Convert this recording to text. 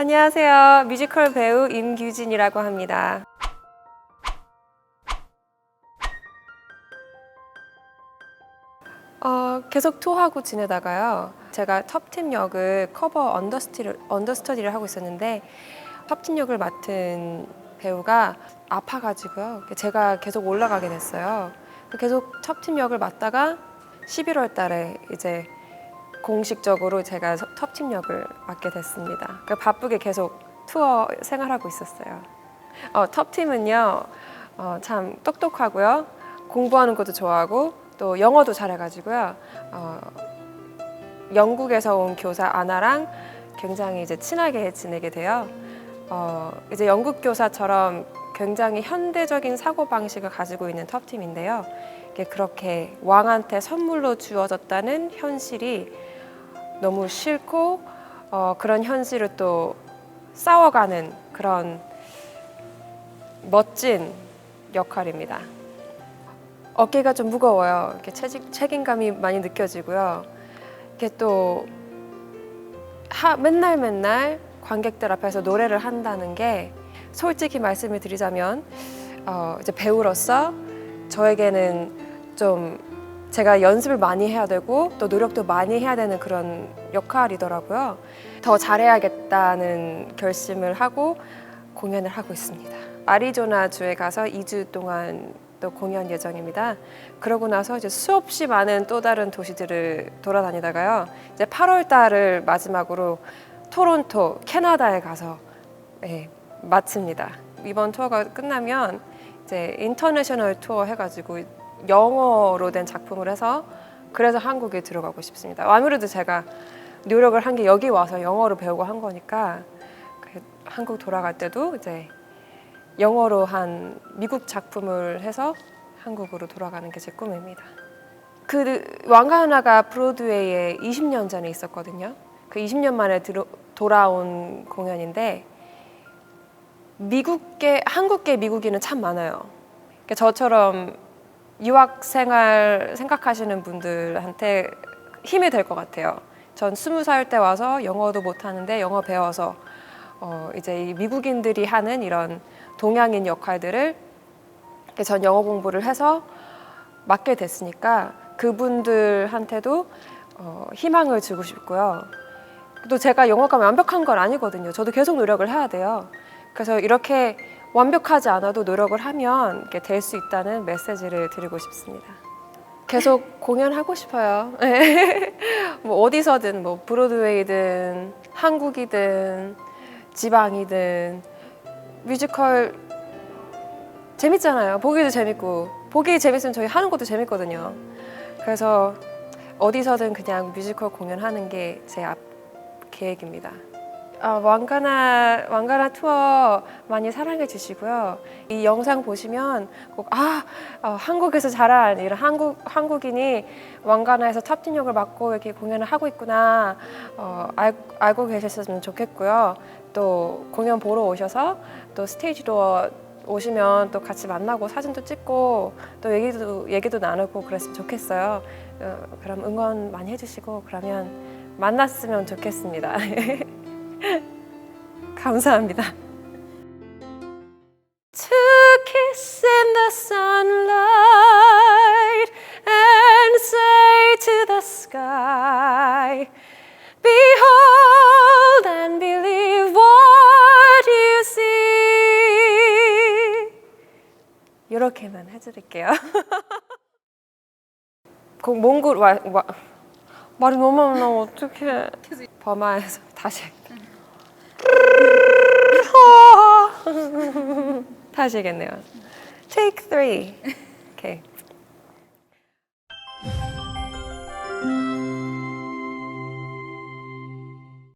안녕하세요. 뮤지컬 배우 임규진이라고 합니다. 어, 계속 투어하고 지내다가요. 제가 톱팀 역을 커버 언더스티를, 언더스터디를 하고 있었는데 톱팀 역을 맡은 배우가 아파가지고요. 제가 계속 올라가게 됐어요. 계속 톱팀 역을 맡다가 11월 달에 이제 공식적으로 제가 톱팀 역을 맡게 됐습니다. 그 바쁘게 계속 투어 생활하고 있었어요. 어, 톱팀은요, 어, 참 똑똑하고요. 공부하는 것도 좋아하고 또 영어도 잘해가지고요. 어, 영국에서 온 교사 아나랑 굉장히 이제 친하게 지내게 돼요. 어, 이제 영국 교사처럼 굉장히 현대적인 사고 방식을 가지고 있는 톱팀인데요. 이게 그렇게 왕한테 선물로 주어졌다는 현실이 너무 싫고 어, 그런 현실을 또 싸워가는 그런 멋진 역할입니다. 어깨가 좀 무거워요. 이렇게 책임, 책임감이 많이 느껴지고요. 이게 또 하, 맨날 맨날 관객들 앞에서 노래를 한다는 게 솔직히 말씀을 드리자면 어, 이제 배우로서 저에게는 좀 제가 연습을 많이 해야 되고 또 노력도 많이 해야 되는 그런 역할이더라고요. 더 잘해야겠다는 결심을 하고 공연을 하고 있습니다. 아리조나 주에 가서 2주 동안 또 공연 예정입니다. 그러고 나서 이제 수없이 많은 또 다른 도시들을 돌아다니다가요. 이제 8월 달을 마지막으로 토론토, 캐나다에 가서 예, 마칩니다. 이번 투어가 끝나면 이제 인터내셔널 투어 해가지고 영어로 된 작품을 해서 그래서 한국에 들어가고 싶습니다. 아무래도 제가 노력을 한 게 여기 와서 영어를 배우고 한 거니까 그 한국 돌아갈 때도 이제 영어로 한 미국 작품을 해서 한국으로 돌아가는 게 제 꿈입니다. 그 왕가하나가 브로드웨이에 20년 전에 있었거든요. 그 20년 만에 들어, 돌아온 공연인데 미국계 한국계 미국인은 참 많아요. 그러니까 저처럼 유학 생활 생각하시는 분들한테 힘이 될 것 같아요. 전 스무 살 때 와서 영어도 못 하는데 영어 배워서 어 이제 이 미국인들이 하는 이런 동양인 역할들을 전 영어 공부를 해서 맡게 됐으니까 그분들한테도 어 희망을 주고 싶고요. 또 제가 영어가 완벽한 건 아니거든요. 저도 계속 노력을 해야 돼요. 그래서 이렇게 완벽하지 않아도 노력을 하면 될 수 있다는 메시지를 드리고 싶습니다. 계속 공연하고 싶어요. 뭐 어디서든 뭐 브로드웨이든 한국이든 지방이든 뮤지컬 재밌잖아요. 보기도 재밌고 보기 재밌으면 저희 하는 것도 재밌거든요. 그래서 어디서든 그냥 뮤지컬 공연하는 게 제 앞 계획입니다. 어, 왕가나 왕가나 투어 많이 사랑해 주시고요. 이 영상 보시면 꼭 아 어, 한국에서 자란 이런 한국 한국인이 왕가나에서 탑틴 역을 맡고 이렇게 공연을 하고 있구나 어, 알, 알고 계셨으면 좋겠고요. 또 공연 보러 오셔서 또 스테이지 도어 오시면 또 같이 만나고 사진도 찍고 또 얘기도 얘기도 나누고 그랬으면 좋겠어요. 어, 그럼 응원 많이 해주시고 그러면 만났으면 좋겠습니다. 감사합니다. To kiss in the sunlight and say to the sky, Behold and believe what you see. 이렇게만 해드릴게요. 그 몽골 와, 와 말이 너무 안 나와 어떡해. 버마에서 다시. 다시 하겠네요. Take three. Okay.